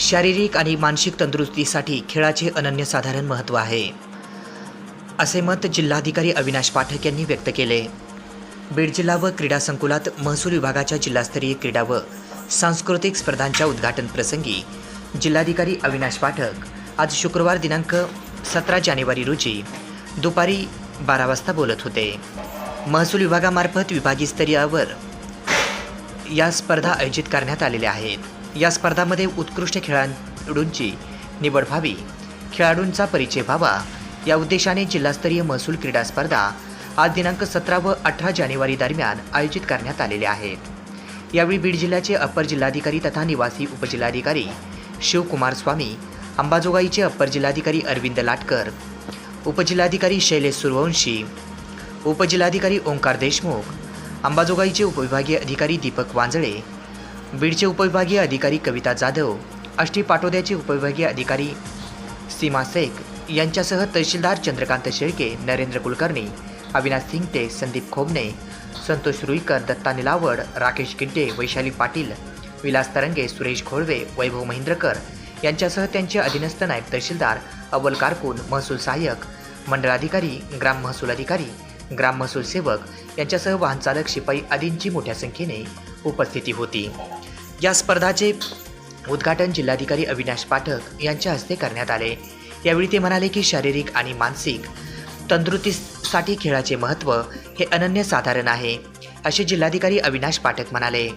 शारीरिक आणि मानसिक तंदुरुस्तीसाठी खेळाचे अनन्यसाधारण महत्त्व आहे असे मत जिल्हाधिकारी अविनाश पाठक यांनी व्यक्त केले. बीड जिल्हा व क्रीडा संकुलात महसूल विभागाच्या जिल्हास्तरीय क्रीडा व सांस्कृतिक स्पर्धांच्या उद्घाटन प्रसंगी जिल्हाधिकारी अविनाश पाठक आज शुक्रवार दिनांक सतरा जानेवारी रोजी दुपारी बारा वाजता बोलत होते. महसूल विभागामार्फत विभागीय या स्पर्धा आयोजित करण्यात आलेल्या आहेत. या स्पर्धामध्ये उत्कृष्ट खेळाडूंची निवड व्हावी. खेळाडूंचा परिचय व्हावा. या उद्देशाने जिल्हास्तरीय महसूल क्रीडा स्पर्धा आज दिनांक सतरा व अठरा जानेवारी दरम्यान आयोजित करण्यात आलेल्या आहेत. यावेळी बीड जिल्ह्याचे अप्पर जिल्हाधिकारी तथा निवासी उपजिल्हाधिकारी शिवकुमार स्वामी अंबाजोगाईचे अप्पर जिल्हाधिकारी अरविंद लाटकर उपजिल्हाधिकारी शैलेश सूर्यवंशी उपजिल्हाधिकारी ओंकार देशमुख अंबाजोगाईचे उपविभागीय अधिकारी दीपक वांजळे बीडचे उपविभागीय अधिकारी कविता जाधव आष्टी पाटोद्याचे उपविभागीय अधिकारी सीमा शेख यांच्यासह तहसीलदार चंद्रकांत शेळके नरेंद्र कुलकर्णी अविनाश सिंगटे संदीप खोबणे संतोष रुईकर दत्ता निलावड राकेश गिड्डे वैशाली पाटील विलास तरंगे सुरेश घोळवे वैभव महेंद्रकर यांच्यासह त्यांचे अधीनस्थ नायब तहसीलदार अव्वल कारकून महसूल सहाय्यक मंडळाधिकारी ग्राम महसूल अधिकारी ग्राम महसूल सेवक यांच्यासह वाहनचालक शिपाई आदींची मोठ्या संख्येने उपस्थिती होती. या स्पर्धाचे उद्घाटन जिल्हाधिकारी अविनाश पाठक यांच्या हस्ते करण्यात आले. यावेळी ते म्हणाले की शारीरिक आणि मानसिक तंदुरुस्तीसाठी खेळाचे महत्त्व हे अनन्यसाधारण आहे असे जिल्हाधिकारी अविनाश पाठक म्हणाले.